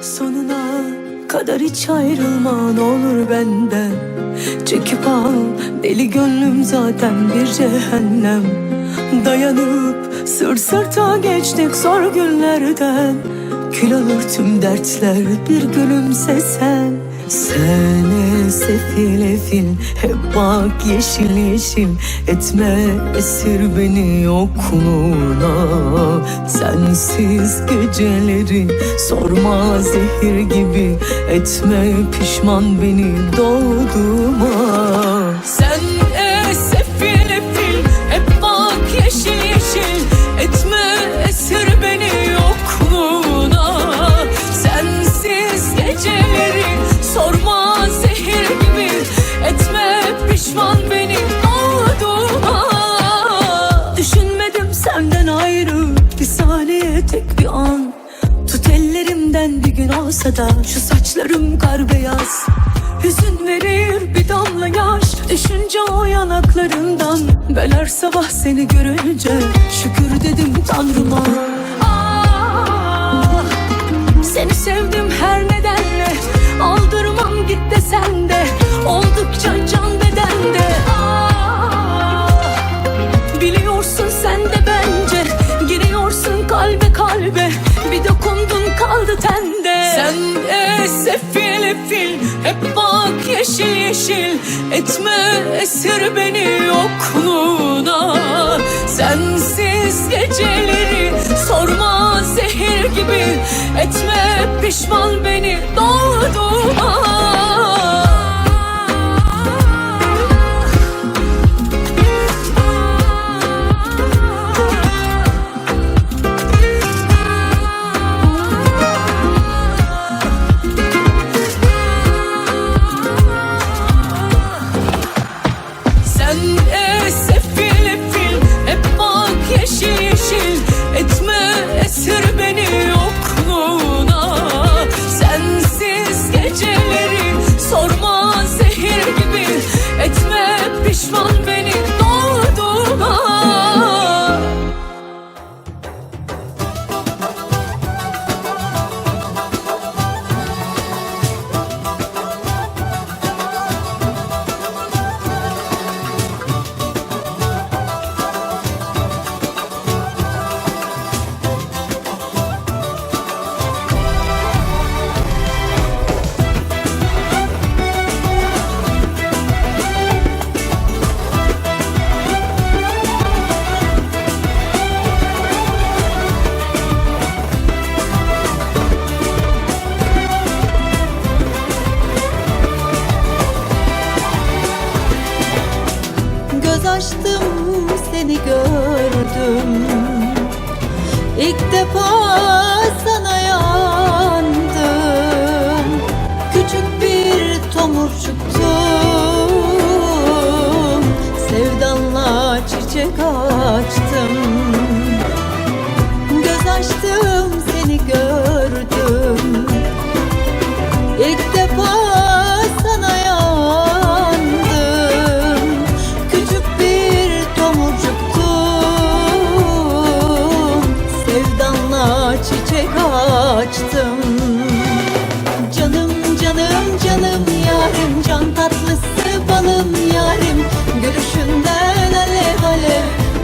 Sonuna kadar hiç ayrılma olur benden. Çekip al deli gönlüm zaten bir cehennem. Dayanıp sırt sırta geçtik zor günlerden. Kül alır tüm dertler bir gülümsesen Sene sefil efil hep bak yeşil yeşil. Etme esir beni yokluğuna. Sensiz geceleri sorma zehir gibi. Etme pişman beni doğduğuma olsa da şu saçlarım kar beyaz. Hüzün verir bir damla yaş Düşünce o yanaklarından. Ben her sabah seni görünce Şükür dedim tanrıma. Ah, Seni sevdim her nedenle. Aldırmam git desen de Oldukça can sefil efil Hep bak yeşil yeşil. Etme esir beni yokluğuna. Sensiz geceleri Sorma zehir gibi. Etme pişman beni doğduğuma Göz açtım seni gördüm. İlk defa sana yandım. Küçük bir tomurcuktum Sevdanla çiçek açtım. Göz açtım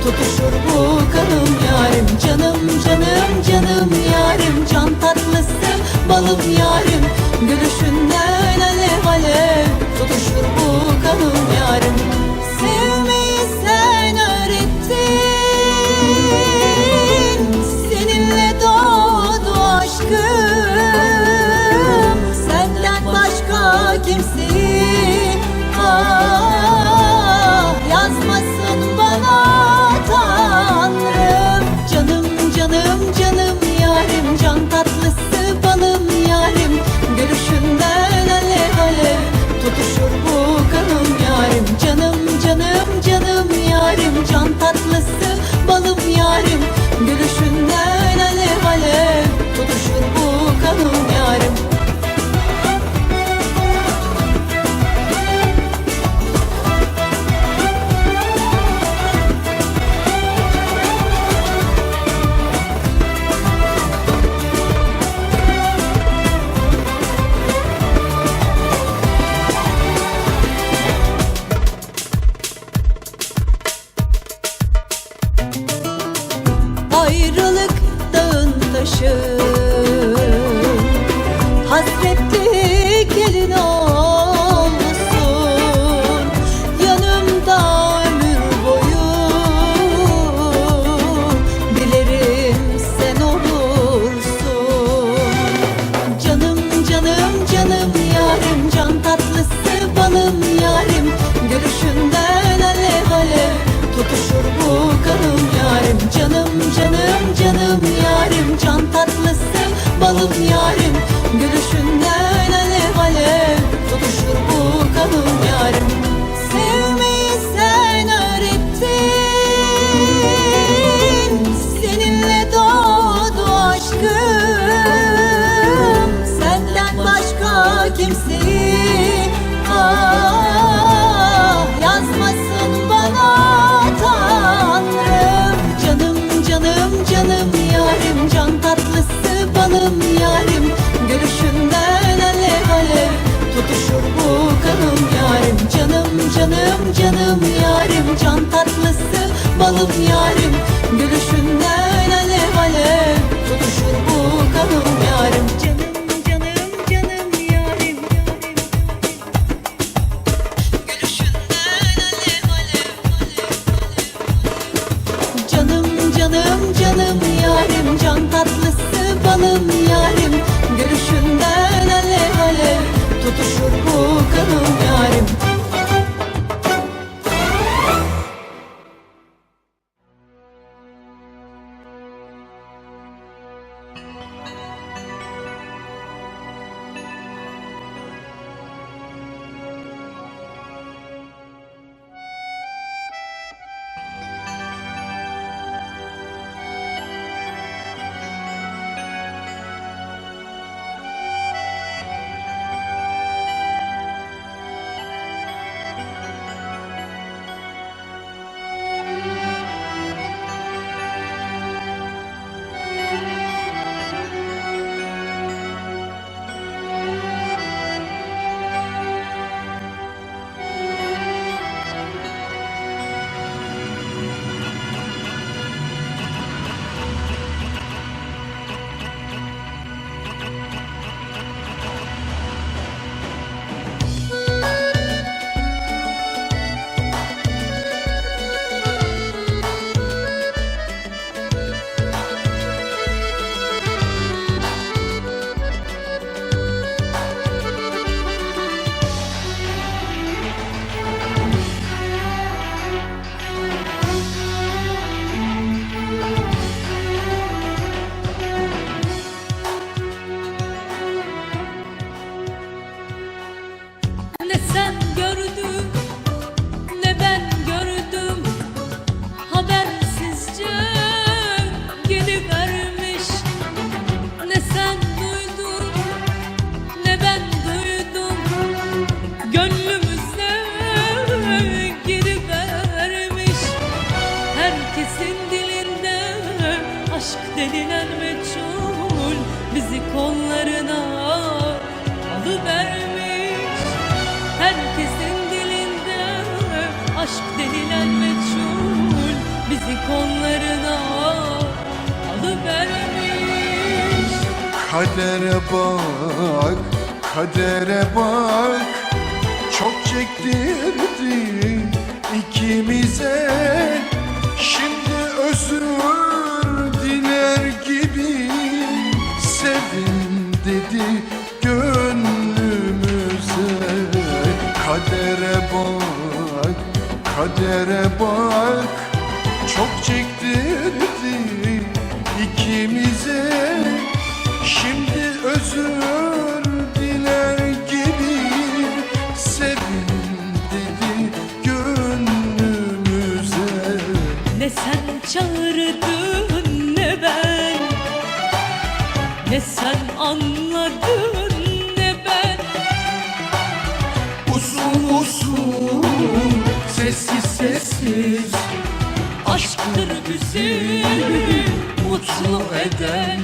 Tutuşur bu kanım yarim. Canım canım canım yarim. Can tatlısı balım yarim. Gülüşünden alev alev Tutuşur bu kanım yarim Can tatlısı balım yarim balım yarim Görüşünden alev alev Tutuşur bu kanım yarim. Canım canım canım yarim Can tatlısı balım yarim. Gülüşünden alev alev Tutuşur bu kanım yarim. Canım canım canım yarim Gülüşünden Canım canım canım yarim Can tatlısı balım yarim aşk denilen meçhul Bizi kollarına alıvermiş. Herkesin dilinde aşk denilen meçhul Bizi kollarına alıvermiş. Kadere bak, kadere bak. Çok çektirdi ikimize. Şimdi özür Sevin dedi gönlümüze Kadere bak, kadere bak. Çok çektirdi ikimize. Şimdi özür diler gibi Sevin dedi gönlümüze Ne sen çağırdın ne ben Ne sen anladın ne ben. Usul usul sessiz sessiz. Aşktır bizi mutlu eden.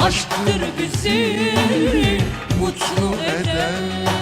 Aşktır bizi mutlu eden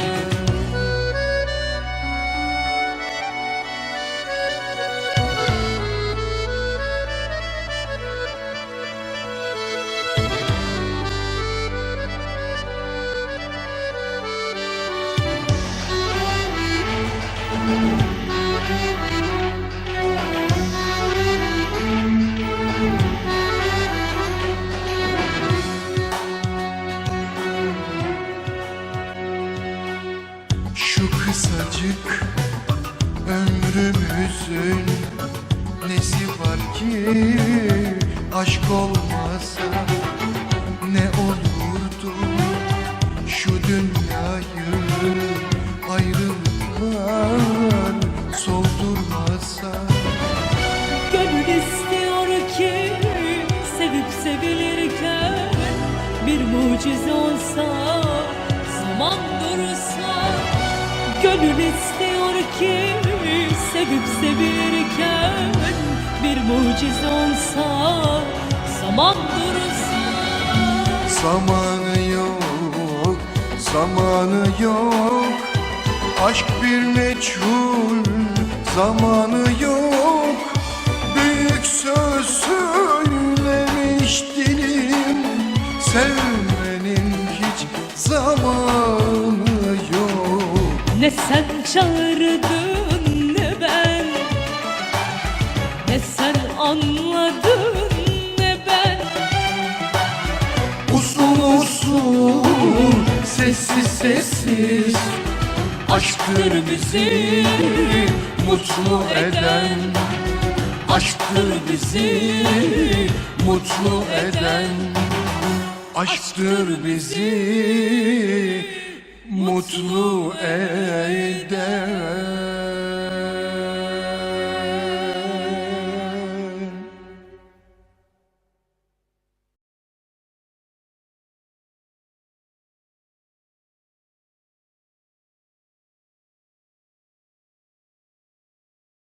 sevip sevilirken Bir mucize olsa zaman dursa. Zamanı yok, zamanı yok. Aşk bir meçhul, zamanı yok. Büyük söz söylemiş dilim Sevmenin hiç zamanı yok. Ne sen çağırdın sessiz sessiz Aşktır bizi mutlu eden Aşktır bizi mutlu eden Aşktır bizi mutlu eden